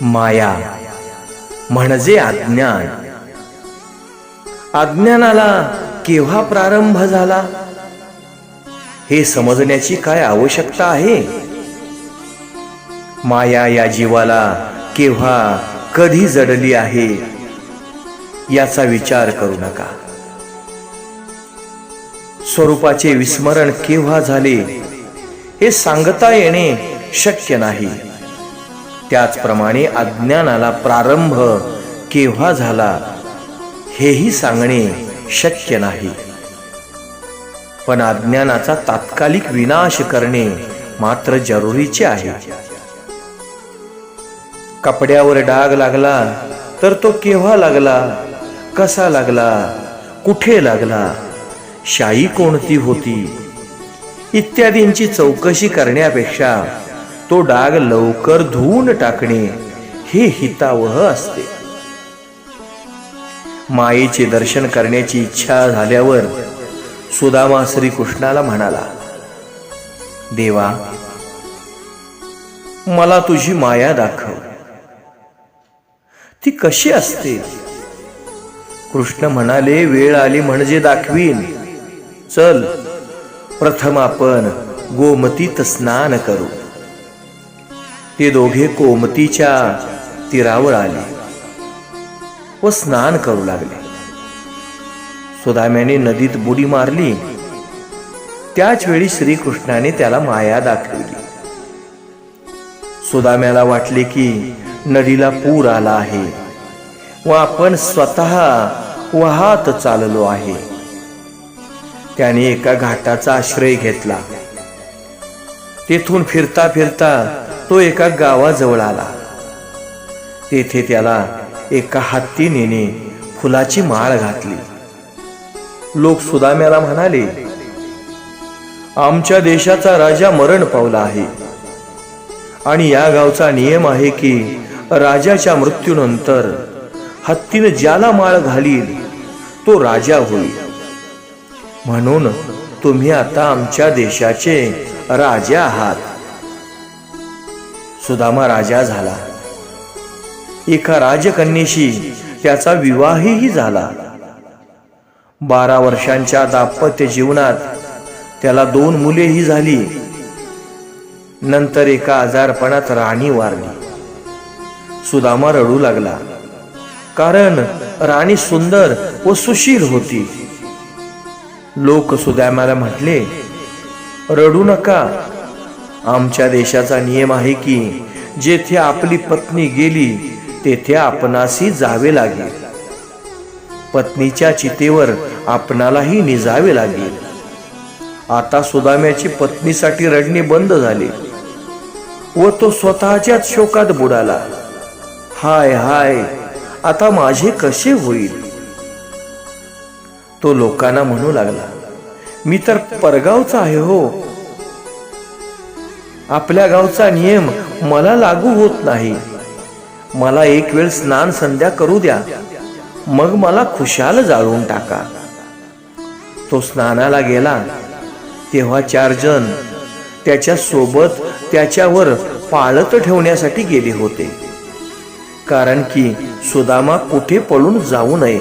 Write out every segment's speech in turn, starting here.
माया. म्हणजे अज्ञान. अज्ञानाला केव्हा प्रारंभ झाला? हे समजण्याची काय आवश्यकता आहे? माया या जीवाला केव्हा कधी जडली आहे? याचा विचार करू नका. स्वरूपाचे विस्मरण केव्हा झाले? हे सांगता येणे शक्य नाही. त्याचप्रमाणे अज्ञानाला प्रारंभ केव्हा झाला हेही सांगणे शक्य नाही. पण अज्ञानाचा तात्कालिक विनाश करणे मात्र जरुरीचे आहे. कपड्यावर डाग लागला तर तो केव्हा लागला कसा लागला कुठे लागला शाई कोणती होती इत्यादींची चौकशी करण्यापेक्षा तो डाग लवकर धुवून टाकणे हे हितावह असते. मायेचे दर्शन करण्याची इच्छा झाल्यावर सुदामा श्रीकृष्णाला म्हणाला देवा मला तुझी माया दाखव. ती कशी असते? कृष्ण म्हणाले वेळ आली म्हणजे दाखवीन. चल प्रथम आपण गोमतीत स्नान करू. ते दोघे कोमतीच्या तीरावर आले व स्नान करू लागले. सुदाम्याने नदीत बुडी मारली. त्याच वेळी श्रीकृष्णाने त्याला माया दाखवली. सुदाम्याला वाटले की नदीला पूर आला आहे व आपण स्वतः वाहत चाललो आहे. त्याने एका घाटाचा आश्रय घेतला. तेथून फिरता फिरता तो एका गावाजवळ आला. तेथे त्याला एका हत्तीने फुलाची माळ घातली. लोक सुदाम्याला म्हणाले आमच्या देशाचा राजा मरण पावला आहे. आणि या गावचा नियम आहे की राजाच्या मृत्यूनंतर हत्तीनं ज्याला माळ घालील तो राजा होईल. म्हणून तुम्ही आता आमच्या देशाचे राजा आहात. सुदामा राजा झाला. एका राजकन्येशी त्याचा विवाहही झाला. बारा वर्षांच्या दाम्पत्य जीवनात त्याला दोन मुलेही झाली. नंतर एका आजारपणात राणी वारली. सुदामा रडू लागला. कारण राणी सुंदर व सुशील होती. लोक सुदामाला म्हटले रडू नका. आमच्या देशाचा नियम आहे की जेथे आपली पत्नी गेली तेथे आपणासी जावे लागेल पत्नीच्या चितेवर आपणालाही निजावे लागेल आता सुदाम्याची पत्नीसाठी रडणे बंद झाले व तो स्वतःच्याच शोकात बुडाला. हाय हाय आता माझे कसे होईल? तो लोकांना म्हणू लागला मी तर परगावचा आहे हो आपल्या गावचा नियम मला लागू होत नाही. मला एक वेळ स्नान संध्या करू द्या. मग मला खुशाल जाळून टाका. तो स्नानाला गेला. तेव्हा चार जण त्याच्या सोबत त्याच्यावर पाळत ठेवण्यासाठी गेले होते. कारण की सुदामा कुठे पळून जाऊ नये.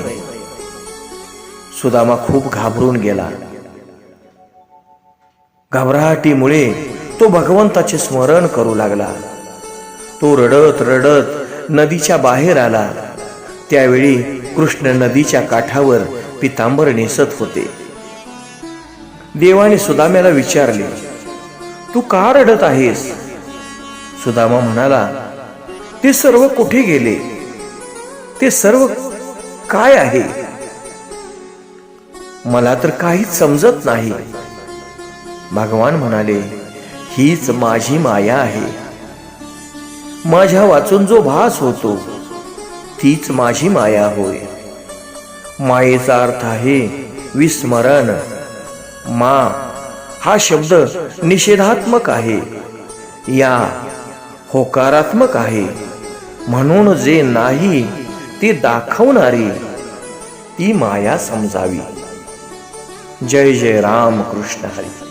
सुदामा खूप घाबरून गेला. घबराहटीमुळे तो भगवंताचे स्मरण करू लागला. तो रडत रडत नदीच्या बाहेर आला. त्यावेळी कृष्ण नदीच्या काठावर पितांबर नेसत होते. देवाने सुदाम्याला विचारले तू का रडत आहेस? सुदामा म्हणाला ते सर्व कुठे गेले? ते सर्व काय आहे? मला तर काहीच समजत नाही. भगवान म्हणाले हीच माझी माया आहे. माझ्या वाचून जो भास होतो तीच माझी माया होय. मायेचा अर्थ आहे विस्मरण. मा हा शब्द निषेधात्मक आहे. या होकारात्मक आहे. म्हणून जे नाही ते दाखवणारी ती माया समजावी. जय जय राम कृष्ण हरी.